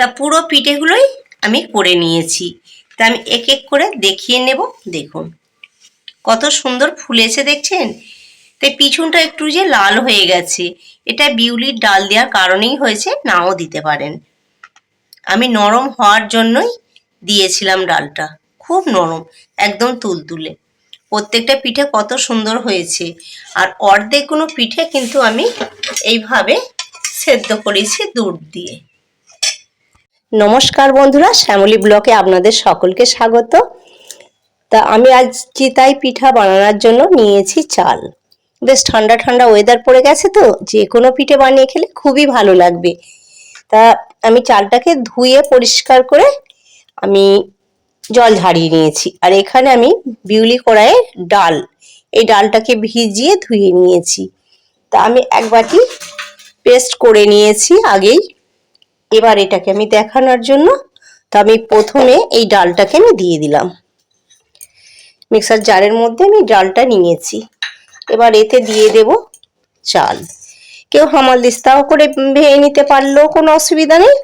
তা পুরো পিঠেগুলোই আমি করে নিয়েছি। তা আমি এক এক করে দেখিয়ে নেব, দেখুন। কত সুন্দর ফুলেছে দেখছেন? তাই পিছনটা একটু যে লাল হয়ে গেছে, এটা বিউলির ডাল দেওয়ার কারণেই হয়েছে, নাও দিতে পারেন। আমি নরম হওয়ার জন্যই দিয়েছিলাম ডালটা, খুব নরম, একদম তুলতুলে। প্রত্যেকটা পিঠে কত সুন্দর হয়েছে, আর অর্ধেক কোনো পিঠে কিন্তু আমি এইভাবে সেদ্ধ করেছি দুধ দিয়ে। নমস্কার বন্ধুরা, শ্যামলী ব্লকে আপনাদের সকলকে স্বাগত। তা আমি আজ চিতাই পিঠা বানানোর জন্য নিয়েছি চাল। বেশ ঠান্ডা ঠান্ডা ওয়েদার পড়ে গেছে তো, যে কোনো পিঠে বানিয়ে খেলে খুবই ভালো লাগবে। তা আমি চালটাকে ধুয়ে পরিষ্কার করে আমি জল ঝাড়িয়ে নিয়েছি। আর এখানে আমি বিউলি কড়াইয়ের ডাল, এই ডালটাকে ভিজিয়ে ধুয়ে নিয়েছি। তা আমি এক বাটি পেস্ট করে নিয়েছি আগেই। এবার এটাকে আমি দেখানোর জন্য তো আমি প্রথমে এই ডালটাকে আমি দিয়ে দিলাম। মিক্সার জারের মধ্যে আমি ডালটা নিয়েছি। এবার এতে দিয়ে দেব চাল। কেউ হামাল দিস্তাও করে ভেঙে নিতে পারলেও কোনো অসুবিধা নেই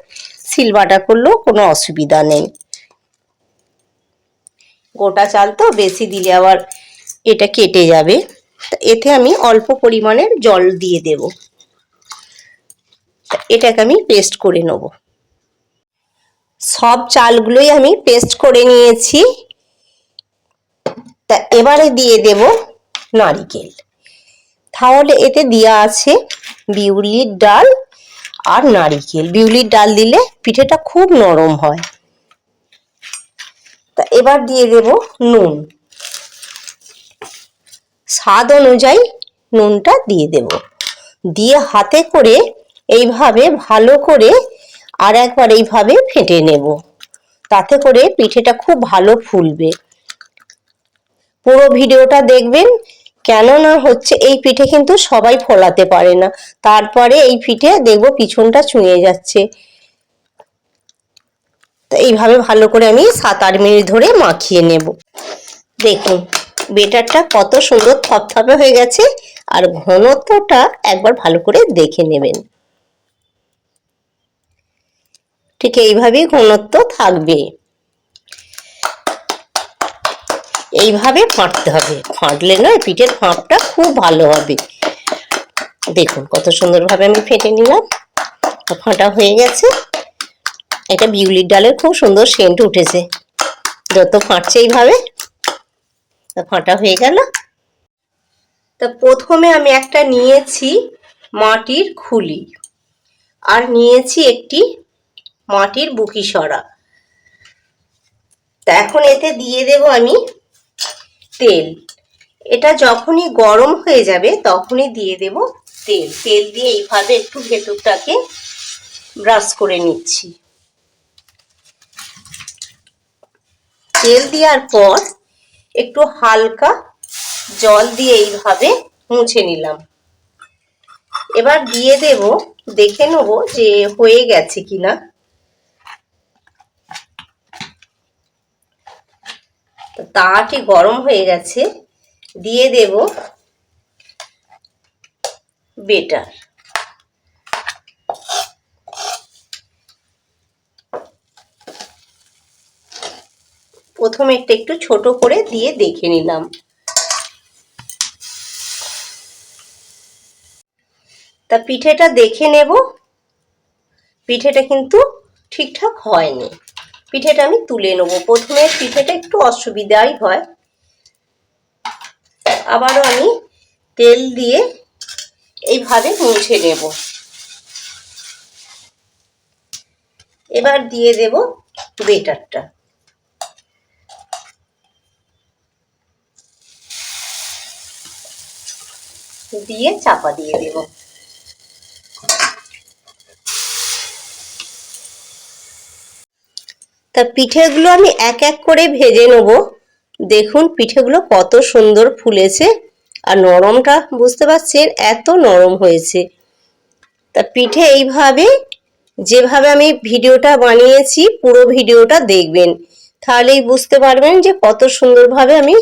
সিলবাটা করলেও কোনো অসুবিধা নেই। গোটা চাল তো বেশি দিলে আবার এটা কেটে যাবে। এতে আমি অল্প পরিমাণের জল দিয়ে দেব। এটাকে আমি পেস্ট করে নেব। সব চালগুলোই আমি পেস্ট করে নিয়েছি। তা এবারে দিয়ে দেব নারিকেল। তাহলে এতে দেওয়া আছে বিউলির ডাল আর নারিকেল। বিউলির ডাল দিলে পিঠেটা খুব নরম হয়। তা এবার দিয়ে দেব নুন। স্বাদ অনুযায়ী নুনটা দিয়ে দেব। দিয়ে হাতে করে এইভাবে ভালো করে আর একবার এইভাবে ফেটে নেব। তাতে করে পিঠেটা খুব ভালো ফুলবে। পুরো ভিডিওটা দেখবেন, কেননা হচ্ছে এই পিঠে কিন্তু সবাই ফোলাতে পারে না। তারপরে এই পিঠে দেখব পিছনটা চুঁয়ে যাচ্ছে। তো এইভাবে ভালো করে আমি সাত আট মিনিট ধরে মাখিয়ে নেব। দেখুন, বেটারটা কত সুন্দর থপথপে হয়ে গেছে, আর ঘনত্বটা একবার ভালো করে দেখে নেবেন। ঠিক এইভাবেই ঘনত্ব থাকবে। এইভাবে ফাঁটতে হবে। ফাঁটলে নয়, পিঠের ফাঁপটা খুব ভালো হবে। দেখুন কত সুন্দরভাবে আমি ফেটে নিলাম। ফাঁটা হয়ে গেছে। এটা বিউলির ডালের খুব সুন্দর সেন্ট উঠেছে। যত ফাঁটছে এইভাবে ফাঁটা হয়ে গেল। তা প্রথমে আমি একটা নিয়েছি মাটির খুলি। আর নিয়েছি একটি মাটির বুকি সরা। তা এখন এতে দিয়ে দেব আমি তেল। এটা যখনই গরম হয়ে যাবে তখনই দিয়ে দেব তেল। তেল দিয়ে এইভাবে একটু ভেতরটাকে ব্রাশ করে নিচ্ছি। তেল দেওয়ার পর একটু হালকা জল দিয়ে এইভাবে মুছে নিলাম। এবার দিয়ে দেব, দেখে নেব যে হয়ে গেছে কিনা। তাটি গরম হয়ে গেছে, দিয়ে দেব বেটার। প্রথমে একটা একটু ছোট করে দিয়ে দেখে নিলাম। তা পিঠেটা দেখে নেব। পিঠেটা কিন্তু ঠিকঠাক হয়নি। পিঠেটা আমি তুলে নেব। প্রথমে পিঠেটা একটু অসুবিধাই হয়। আবারও আমি তেল দিয়ে এইভাবে মুছে নেব। এবার দিয়ে দেব বেটারটা। দিয়ে চাপা দিয়ে দেব। তা পিঠেগুলো আমি এক এক করে ভেজে নেব। দেখুন, পিঠেগুলো কত সুন্দর ফুলেছে। আর নরমটা বুঝতে পারছেন, এত নরম হয়েছে। তা পিঠে এইভাবে, যেভাবে আমি ভিডিওটা বানিয়েছি, পুরো ভিডিওটা দেখবেন। তাহলেই বুঝতে পারবেন যে কত সুন্দরভাবে আমি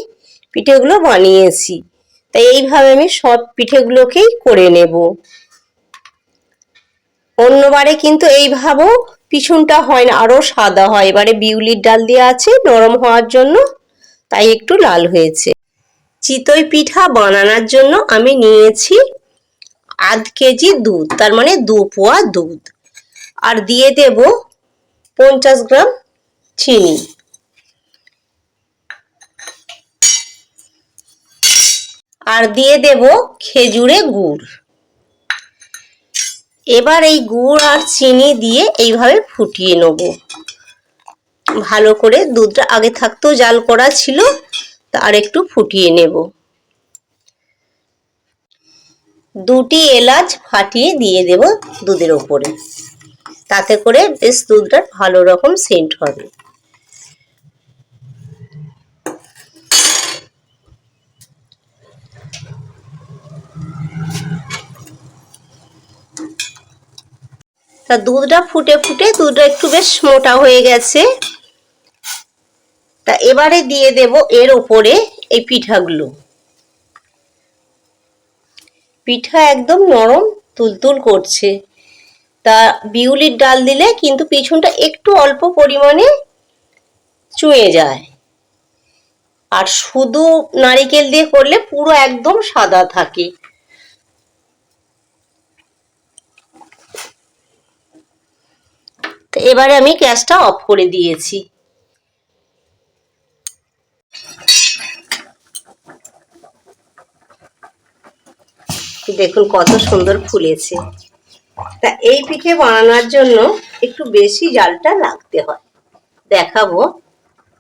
পিঠেগুলো বানিয়েছি। তাই এইভাবে আমি সব পিঠেগুলোকেই করে নেব। অন্যবারে কিন্তু এইভাবেও পিছনটা হয় না আরও সাদা হয়। এবারে বিউলির ডাল দেওয়া আছে, নরম হওয়ার জন্য তাই একটু লাল হয়েছে। চিতই পিঠা বানানোর জন্য আমি নিয়েছি আধ কেজি দুধ, তার মানে দু পোয়া দুধ। আর দিয়ে দেব পঞ্চাশ গ্রাম চিনি। আর দিয়ে দেব খেজুরে গুড়। এবার এই গুড় আর চিনি দিয়ে এইভাবে ফুটিয়ে নেব। ভালো করে দুধটা আগে থাকতেও জাল করা ছিল তা আর একটু ফুটিয়ে নেব। দুটি এলাচ ফাটিয়ে দিয়ে দেব দুধের ওপরে। তাতে করে বেশ দুধটা ভালো রকম সেন্ট হবে। তা দুধটা ফুটে ফুটে দুধটা একটু বেশ মোটা হয়ে গেছে। তা এবারে দিয়ে দেব এর ওপরে এই পিঠাগুলো। পিঠা একদম নরম তুলতুল করছে। তা বিউলির ডাল দিলে কিন্তু পিছনটা একটু অল্প পরিমাণে চুয়ে যায়। আর শুধু নারিকেল দিয়ে করলে পুরো একদম সাদা থাকে। তো এবারে আমি গ্যাসটা অফ করে দিয়েছি। দেখুন কত সুন্দর ফুলেছে। তা এই পিঠে বানানোর জন্য একটু বেশি জালটা লাগতে হয়। দেখাবো।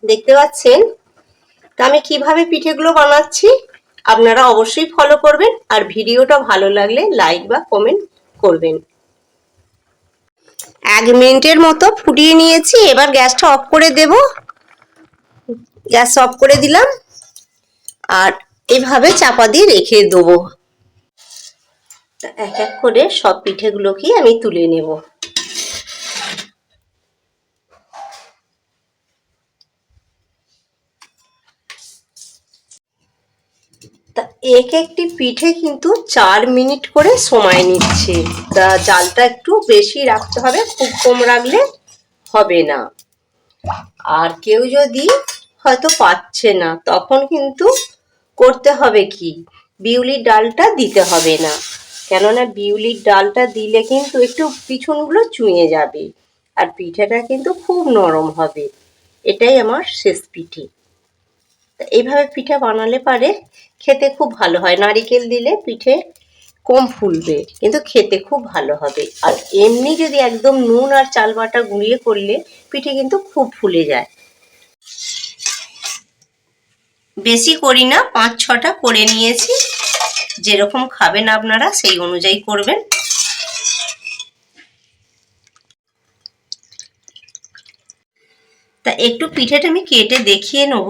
দেখতে পাচ্ছেন? তা আমি কীভাবে পিঠেগুলো বানাচ্ছি আপনারা অবশ্যই ফলো করবেন। আর ভিডিওটা ভালো লাগলে লাইক বা কমেন্ট করবেন। এক মিনিটের মতো ফুটিয়ে নিয়েছি, এবার গ্যাসটা অফ করে দেব। গ্যাস অফ করে দিলাম, আর এভাবে চাপা দিয়ে রেখে দেবো। এক এক করে সব পিঠেগুলোকেই আমি তুলে নেব তা এক একটি পিঠে কিন্তু চার মিনিট করে সময় নিচ্ছে। তা জালটা একটু বেশি রাখতে হবে, খুব কম রাখলে হবে না। আর কেউ যদি হয়তো পাচ্ছে না, তখন কিন্তু করতে হবে কি? বিউলির ডালটা দিতে হবে না। কেননা বিউলির ডালটা দিলে কিন্তু একটু পিছনগুলো চুঁয়ে যাবে। আর পিঠেটা কিন্তু খুব নরম হবে। এটাই আমার শেষ পিঠে। এইভাবে পিঠা বানালে পারে খেতে খুব ভালো হয়। নারিকেল দিলে পিঠে কম ফুলবে, কিন্তু খেতে খুব ভালো হবে। আর এমনি যদি একদম নুন আর চাল বাটা গুঁড়িয়ে করলে পিঠে কিন্তু খুব ফুলে যায়। বেশি করি না, পাঁচ ছটা করে নিয়েছি। যেরকম খাবেন আপনারা, সেই অনুযায়ী করবেন। তা একটু পিঠেটা আমি কেটে দেখিয়ে নেব।